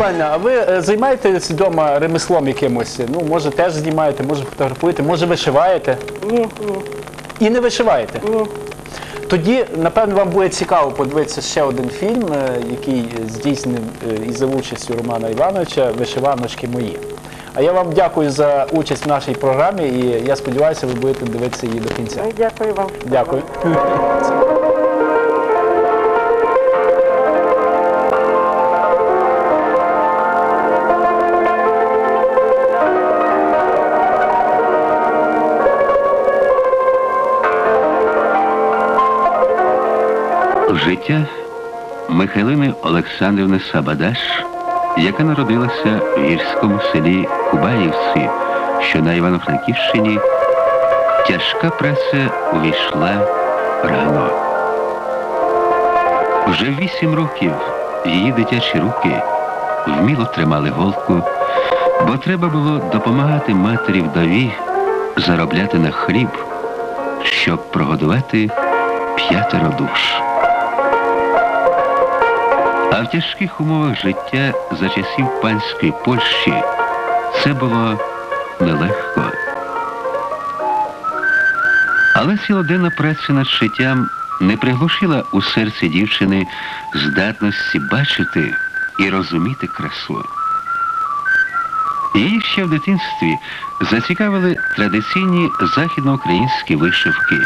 пані, а ви е, займаєтесь вдома ремеслом якимось? Ну, може, теж знімаєте, може фотографуєте, може вишиваєте? Ні, ні, І не вишиваєте? ні. Тоді, напевно, вам буде цікаво подивитися ще один фільм, е, який здійснений е, із за участю Романа Івановича Вишиваночки мої. А я вам дякую за участь в нашій програмі і я сподіваюся, ви будете дивитися її до кінця. Дякую вам. Дякую. Життя Михайлини Олександрівни Сабадаш, яка народилася в гірському селі Кубаївці, що на Івано-Франківщині, тяжка праця увійшла рано. Вже вісім років її дитячі руки вміло тримали голку, бо треба було допомагати матері вдові заробляти на хліб, щоб прогодувати п'ятеро душ. А в тяжких умовах життя за часів панської Польщі це було нелегко. Але цілоденна праця над шиттям не приглушила у серці дівчини здатності бачити і розуміти красу. Її ще в дитинстві зацікавили традиційні західноукраїнські вишивки,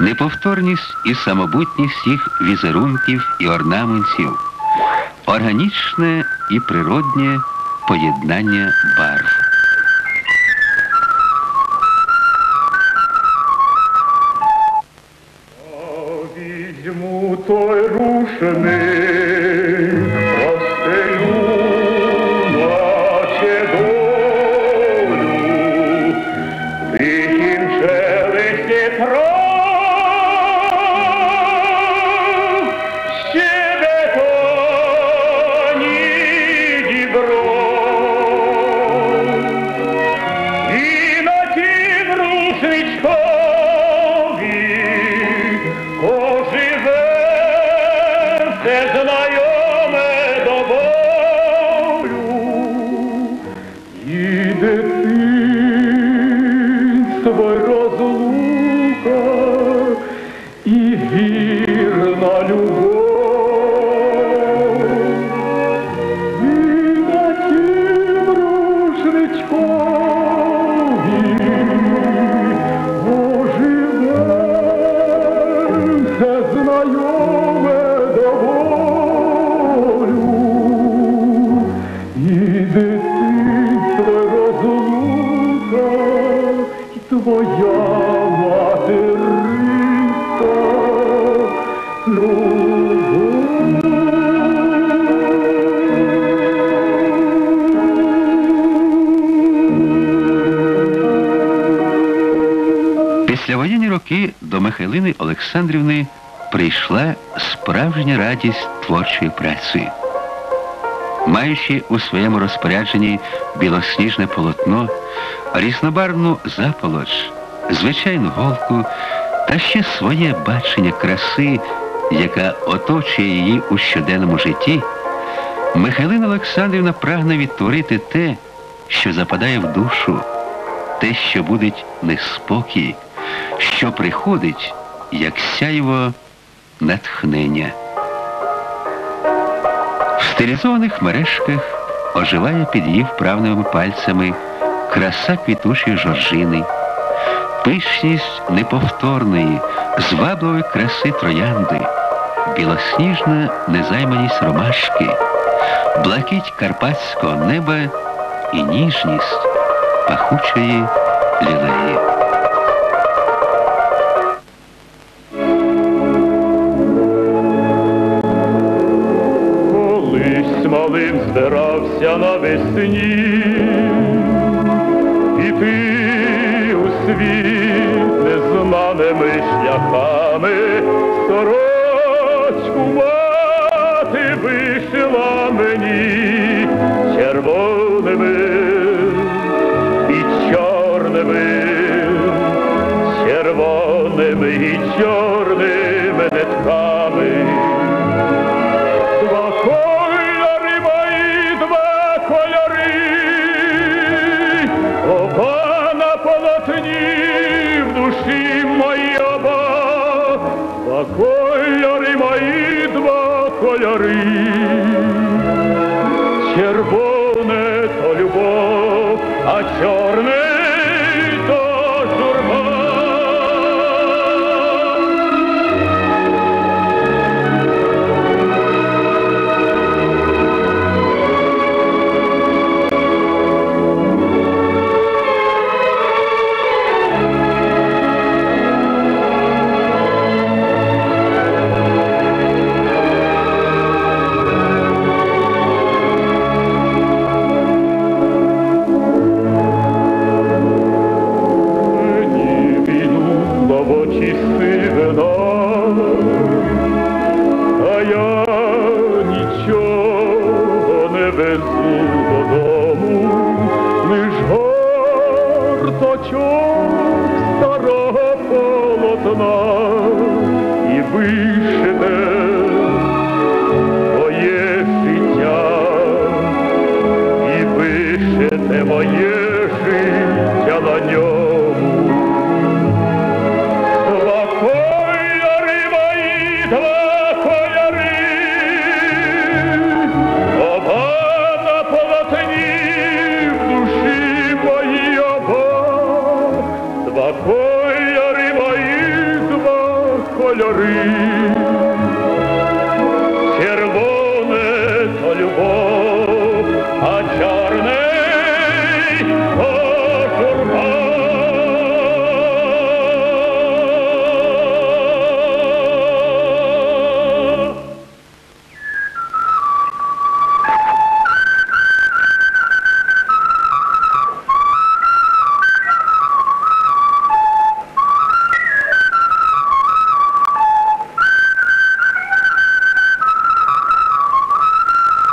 неповторність і самобутність їх візерунків і орнаментів, органічне і природнє поєднання барв. Той рушений, твоя материнська Післявоєнні роки до Михайлини Олександрівни прийшла справжня радість творчої праці. Маючи у своєму розпорядженні білосніжне полотно, різнобарвну заполоч, звичайну голку та ще своє бачення краси, яка оточує її у щоденному житті, Михайлина Олександрівна прагне відтворити те, що западає в душу, те, що будить неспокій, що приходить, як сяйво натхнення. Стилізованих мережках оживає під її вправними пальцями краса квітучої жоржини, пишність неповторної, звабливої краси троянди, білосніжна незайманість ромашки, блакить карпатського неба і ніжність пахучої лілеї. Малим збирався навесні, іти у світ незнаними шляхами, сорочку мати вишила мені червоними і чорними, червоними і чорними кольори. Червоне то любов, а чорний пишете моє життя на ньому. Два кольори мої, два кольори, оба на полотні в душі мої оба. Два кольори мої, два кольори.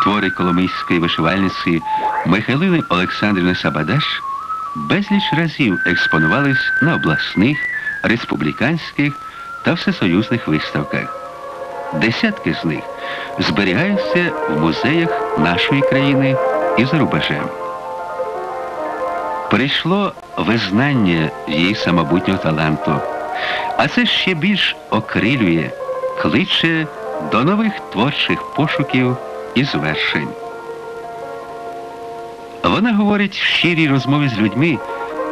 Твори коломийської вишивальниці Михайлини Олександрівни Сабадаш безліч разів експонувались на обласних, республіканських та всесоюзних виставках. Десятки з них зберігаються в музеях нашої країни і за рубежем. Прийшло визнання її самобутнього таланту, а це ще більш окрилює, кличе до нових творчих пошуків і звершень. Вона говорить в щирій розмові з людьми,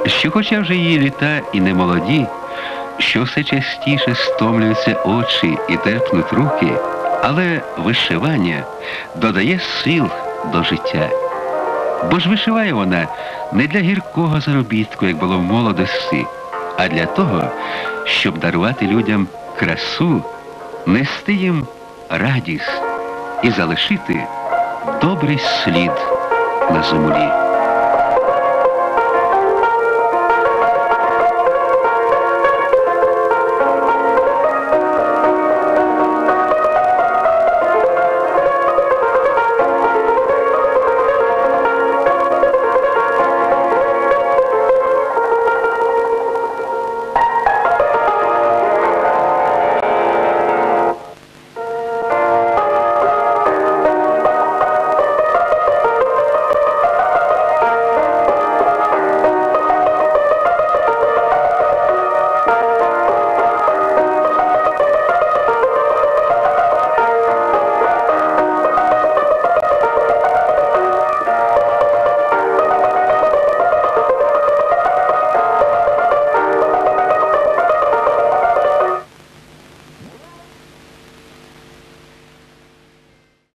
що хоча вже її літа і не молоді, що все частіше стомлюються очі і терпнуть руки, але вишивання додає сил до життя. Бо ж вишиває вона не для гіркого заробітку, як було в молодості, а для того, щоб дарувати людям красу, нести їм радість і залишити добрий слід на землі.